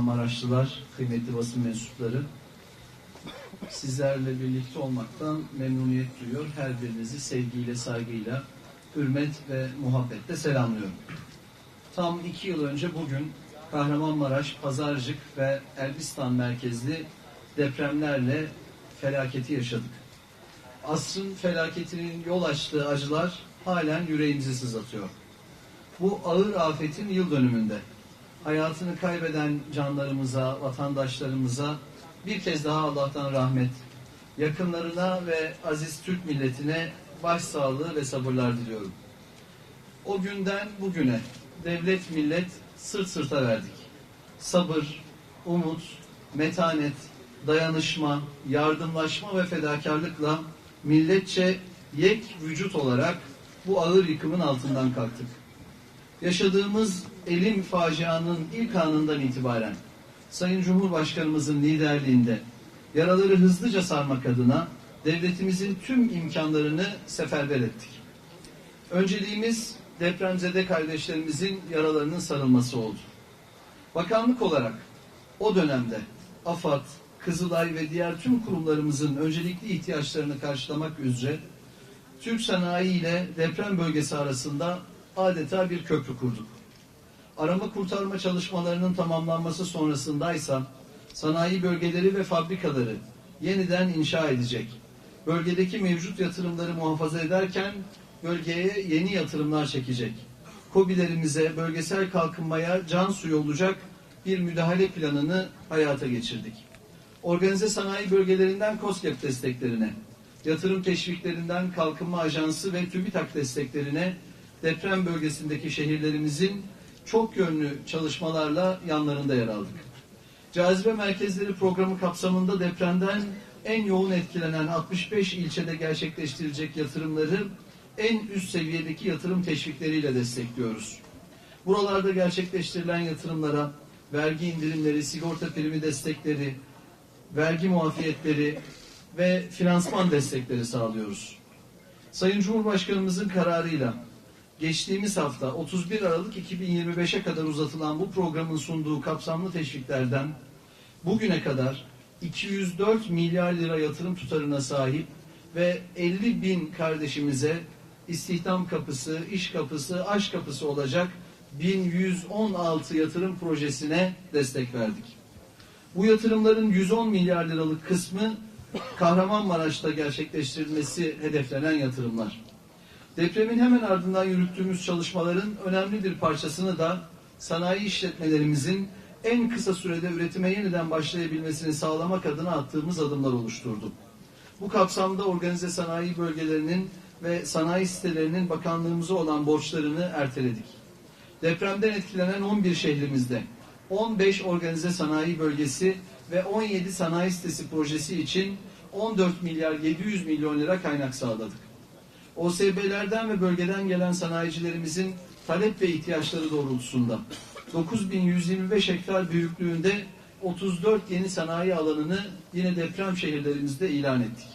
Kahramanmaraşlılar, kıymetli basın mensupları. Sizlerle birlikte olmaktan memnuniyet duyuyor. Her birinizi sevgiyle, saygıyla, hürmet ve muhabbetle selamlıyorum. Tam iki yıl önce bugün Kahramanmaraş, Pazarcık ve Elbistan merkezli depremlerle felaketi yaşadık. Asrın felaketinin yol açtığı acılar halen yüreğimizi sızlatıyor. Bu ağır afetin yıl dönümünde hayatını kaybeden canlarımıza, vatandaşlarımıza bir kez daha Allah'tan rahmet, yakınlarına ve aziz Türk milletine başsağlığı ve sabırlar diliyorum. O günden bugüne devlet millet sırt sırta verdik. Sabır, umut, metanet, dayanışma, yardımlaşma ve fedakarlıkla milletçe yek vücut olarak bu ağır yıkımın altından kalktık. Yaşadığımız elim facianın ilk anından itibaren Sayın Cumhurbaşkanımızın liderliğinde yaraları hızlıca sarmak adına devletimizin tüm imkanlarını seferber ettik. Önceliğimiz depremzede kardeşlerimizin yaralarının sarılması oldu. Bakanlık olarak o dönemde AFAD, Kızılay ve diğer tüm kurumlarımızın öncelikli ihtiyaçlarını karşılamak üzere Türk sanayi ile deprem bölgesi arasında adeta bir köprü kurduk. Arama kurtarma çalışmalarının tamamlanması sonrasındaysa sanayi bölgeleri ve fabrikaları yeniden inşa edecek. Bölgedeki mevcut yatırımları muhafaza ederken bölgeye yeni yatırımlar çekecek. KOBİ'lerimize bölgesel kalkınmaya can suyu olacak bir müdahale planını hayata geçirdik. Organize sanayi bölgelerinden KOSGEB desteklerine, yatırım teşviklerinden Kalkınma Ajansı ve TÜBİTAK desteklerine deprem bölgesindeki şehirlerimizin çok yönlü çalışmalarla yanlarında yer aldık. Cazibe Merkezleri programı kapsamında depremden en yoğun etkilenen 65 ilçede gerçekleştirilecek yatırımları en üst seviyedeki yatırım teşvikleriyle destekliyoruz. Buralarda gerçekleştirilen yatırımlara vergi indirimleri, sigorta primi destekleri, vergi muafiyetleri ve finansman destekleri sağlıyoruz. Sayın Cumhurbaşkanımızın kararıyla geçtiğimiz hafta 31 Aralık 2025'e kadar uzatılan bu programın sunduğu kapsamlı teşviklerden bugüne kadar 204 milyar lira yatırım tutarına sahip ve 50 bin kardeşimize istihdam kapısı, iş kapısı, aş kapısı olacak 1116 yatırım projesine destek verdik. Bu yatırımların 110 milyar liralık kısmı Kahramanmaraş'ta gerçekleştirilmesi hedeflenen yatırımlar. Depremin hemen ardından yürüttüğümüz çalışmaların önemli bir parçasını da sanayi işletmelerimizin en kısa sürede üretime yeniden başlayabilmesini sağlamak adına attığımız adımlar oluşturdu. Bu kapsamda organize sanayi bölgelerinin ve sanayi sitelerinin bakanlığımıza olan borçlarını erteledik. Depremden etkilenen 11 şehrimizde 15 organize sanayi bölgesi ve 17 sanayi sitesi projesi için 14 milyar 700 milyon lira kaynak sağladık. OSB'lerden ve bölgeden gelen sanayicilerimizin talep ve ihtiyaçları doğrultusunda 9125 hektar büyüklüğünde 34 yeni sanayi alanını yine deprem şehirlerimizde ilan ettik.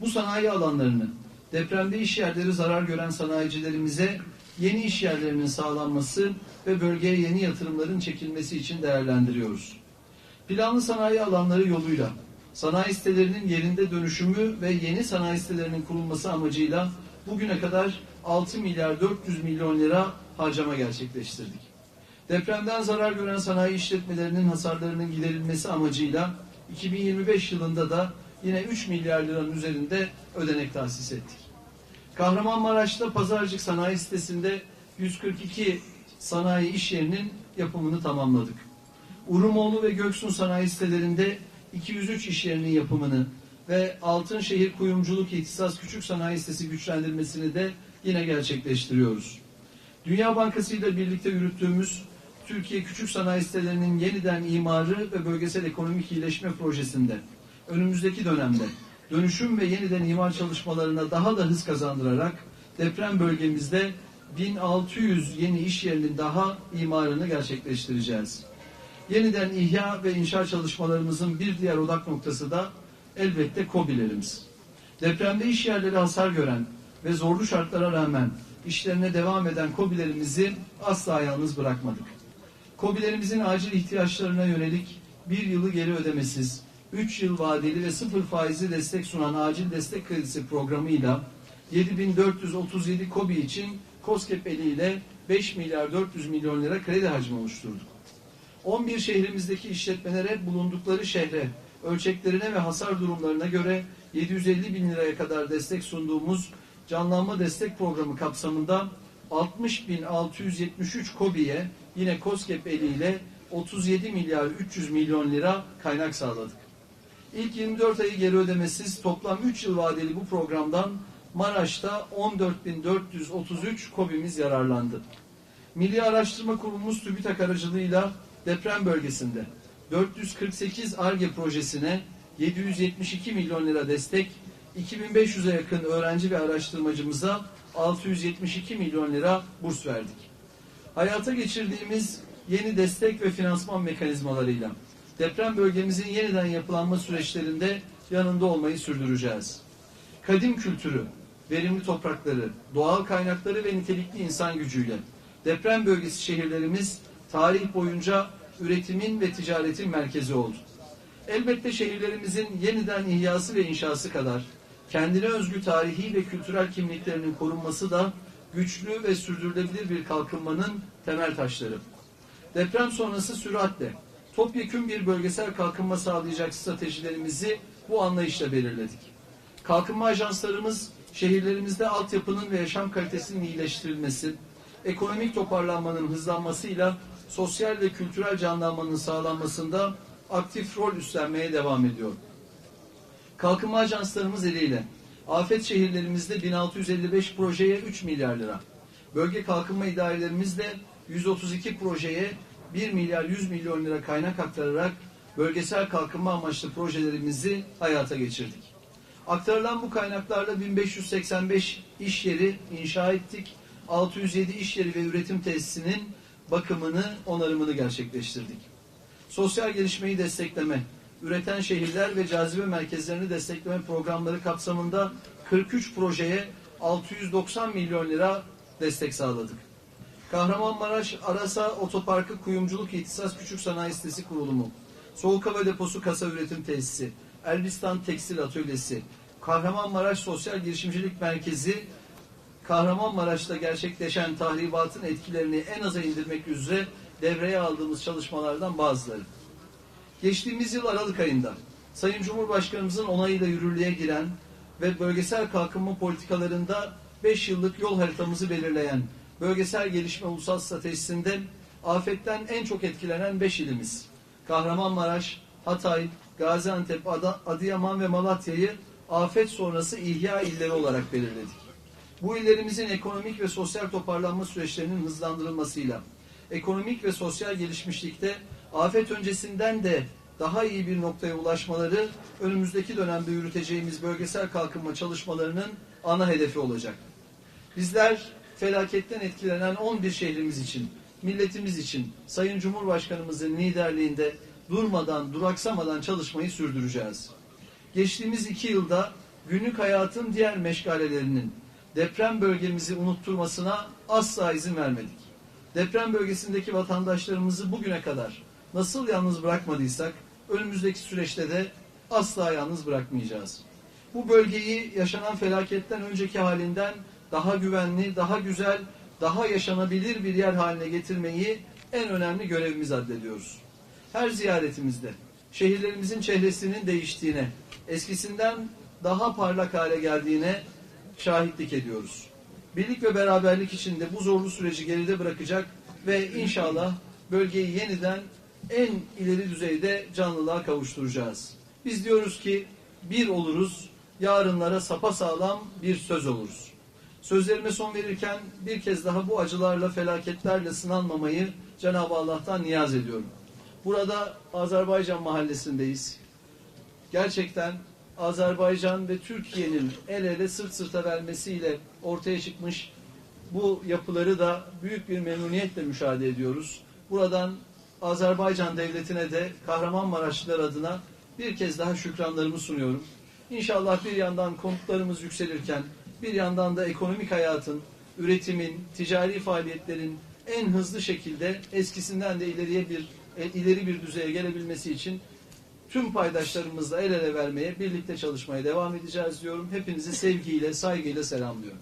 Bu sanayi alanlarını depremde iş yerleri zarar gören sanayicilerimize yeni iş yerlerinin sağlanması ve bölgeye yeni yatırımların çekilmesi için değerlendiriyoruz. Planlı sanayi alanları yoluyla sanayi sitelerinin yerinde dönüşümü ve yeni sanayi sitelerinin kurulması amacıyla bugüne kadar 6 milyar 400 milyon lira harcama gerçekleştirdik. Depremden zarar gören sanayi işletmelerinin hasarlarının giderilmesi amacıyla 2025 yılında da yine 3 milyar liranın üzerinde ödenek tahsis ettik. Kahramanmaraş'ta Pazarcık Sanayi Sitesi'nde 142 sanayi iş yerinin yapımını tamamladık. Urumoğlu ve Göksun sanayi sitelerinde 203 iş yerinin yapımını ve Altınşehir Kuyumculuk İhtisas Küçük Sanayi Sitesi güçlendirmesini de yine gerçekleştiriyoruz. Dünya Bankası ile birlikte yürüttüğümüz Türkiye Küçük Sanayi Sitelerinin yeniden imarı ve bölgesel ekonomik iyileşme projesinde önümüzdeki dönemde dönüşüm ve yeniden imar çalışmalarına daha da hız kazandırarak deprem bölgemizde 1600 yeni iş yerinin daha imarını gerçekleştireceğiz. Yeniden ihya ve inşa çalışmalarımızın bir diğer odak noktası da elbette KOBİ'lerimiz. Depremde iş yerleri hasar gören ve zorlu şartlara rağmen işlerine devam eden KOBİ'lerimizi asla yalnız bırakmadık. KOBİ'lerimizin acil ihtiyaçlarına yönelik bir yılı geri ödemesiz, 3 yıl vadeli ve sıfır faizli destek sunan acil destek kredisi programıyla 7437 KOBİ için KOSGEB eliyle 5 milyar 400 milyon lira kredi hacmi oluşturduk. 11 şehrimizdeki işletmelere bulundukları şehre, ölçeklerine ve hasar durumlarına göre 750 bin liraya kadar destek sunduğumuz canlanma destek programı kapsamında 60.673 KOBİ'ye yine KOSGEB eliyle 37 milyar 300 milyon lira kaynak sağladık. İlk 24 ayı geri ödemesiz toplam 3 yıl vadeli bu programdan Maraş'ta 14.433 KOBİ'miz yararlandı. Milli Araştırma Kurumumuz TÜBİTAK aracılığıyla deprem bölgesinde 448 ARGE projesine 772 milyon lira destek, 2500'e yakın öğrenci ve araştırmacımıza 672 milyon lira burs verdik. Hayata geçirdiğimiz yeni destek ve finansman mekanizmalarıyla deprem bölgemizin yeniden yapılanma süreçlerinde yanında olmayı sürdüreceğiz. Kadim kültürü, verimli toprakları, doğal kaynakları ve nitelikli insan gücüyle deprem bölgesi şehirlerimiz tarih boyunca üretimin ve ticaretin merkezi oldu. Elbette şehirlerimizin yeniden ihyası ve inşası kadar kendine özgü tarihi ve kültürel kimliklerinin korunması da güçlü ve sürdürülebilir bir kalkınmanın temel taşları. Deprem sonrası süratle topyekün bir bölgesel kalkınma sağlayacak stratejilerimizi bu anlayışla belirledik. Kalkınma ajanslarımız şehirlerimizde altyapının ve yaşam kalitesinin iyileştirilmesi, ekonomik toparlanmanın hızlanmasıyla sosyal ve kültürel canlanmanın sağlanmasında aktif rol üstlenmeye devam ediyor. Kalkınma ajanslarımız eliyle afet şehirlerimizde 1655 projeye 3 milyar lira, bölge kalkınma idarelerimiz de 132 projeye 1 milyar 100 milyon lira kaynak aktararak bölgesel kalkınma amaçlı projelerimizi hayata geçirdik. Aktarılan bu kaynaklarla 1585 iş yeri inşa ettik, 607 iş yeri ve üretim tesisinin bakımını, onarımını gerçekleştirdik. Sosyal gelişmeyi destekleme, üreten şehirler ve cazibe merkezlerini destekleme programları kapsamında 43 projeye 690 milyon lira destek sağladık. Kahramanmaraş Arasa Otoparkı Kuyumculuk İhtisas Küçük Sanayi Sitesi kurulumu, Soğuk Hava Deposu Kasa Üretim Tesisi, Elbistan Tekstil Atölyesi, Kahramanmaraş Sosyal Girişimcilik Merkezi, Kahramanmaraş'ta gerçekleşen tahribatın etkilerini en aza indirmek üzere devreye aldığımız çalışmalardan bazıları. Geçtiğimiz yıl Aralık ayında Sayın Cumhurbaşkanımızın onayıyla yürürlüğe giren ve bölgesel kalkınma politikalarında 5 yıllık yol haritamızı belirleyen bölgesel gelişme ulusal stratejisinde afetten en çok etkilenen 5 ilimiz Kahramanmaraş, Hatay, Gaziantep, Ad Adıyaman ve Malatya'yı afet sonrası ihya illeri olarak belirledik. Bu illerimizin ekonomik ve sosyal toparlanma süreçlerinin hızlandırılmasıyla ekonomik ve sosyal gelişmişlikte afet öncesinden de daha iyi bir noktaya ulaşmaları önümüzdeki dönemde yürüteceğimiz bölgesel kalkınma çalışmalarının ana hedefi olacak. Bizler felaketten etkilenen 11 şehrimiz için, milletimiz için Sayın Cumhurbaşkanımızın liderliğinde durmadan, duraksamadan çalışmayı sürdüreceğiz. Geçtiğimiz iki yılda günlük hayatın diğer meşgalelerinin deprem bölgemizi unutturmasına asla izin vermedik. Deprem bölgesindeki vatandaşlarımızı bugüne kadar nasıl yalnız bırakmadıysak önümüzdeki süreçte de asla yalnız bırakmayacağız. Bu bölgeyi yaşanan felaketten önceki halinden daha güvenli, daha güzel, daha yaşanabilir bir yer haline getirmeyi en önemli görevimiz addediyoruz. Her ziyaretimizde şehirlerimizin çehresinin değiştiğine, eskisinden daha parlak hale geldiğine şahitlik ediyoruz. Birlik ve beraberlik içinde bu zorlu süreci geride bırakacak ve inşallah bölgeyi yeniden en ileri düzeyde canlılığa kavuşturacağız. Biz diyoruz ki bir oluruz, yarınlara sapasağlam bir söz oluruz. Sözlerime son verirken bir kez daha bu acılarla, felaketlerle sınanmamayı Cenab-ı Allah'tan niyaz ediyorum. Burada Azerbaycan mahallesindeyiz. Gerçekten Azerbaycan ve Türkiye'nin el ele sırt sırta vermesiyle ortaya çıkmış bu yapıları da büyük bir memnuniyetle müşahede ediyoruz. Buradan Azerbaycan devletine de Kahramanmaraşlılar adına bir kez daha şükranlarımı sunuyorum. İnşallah bir yandan konutlarımız yükselirken bir yandan da ekonomik hayatın, üretimin, ticari faaliyetlerin en hızlı şekilde eskisinden de ileriye bir e, ileri bir düzeye gelebilmesi için tüm paydaşlarımızla el ele vermeye, birlikte çalışmaya devam edeceğiz diyorum. Hepinizi sevgiyle, saygıyla selamlıyorum.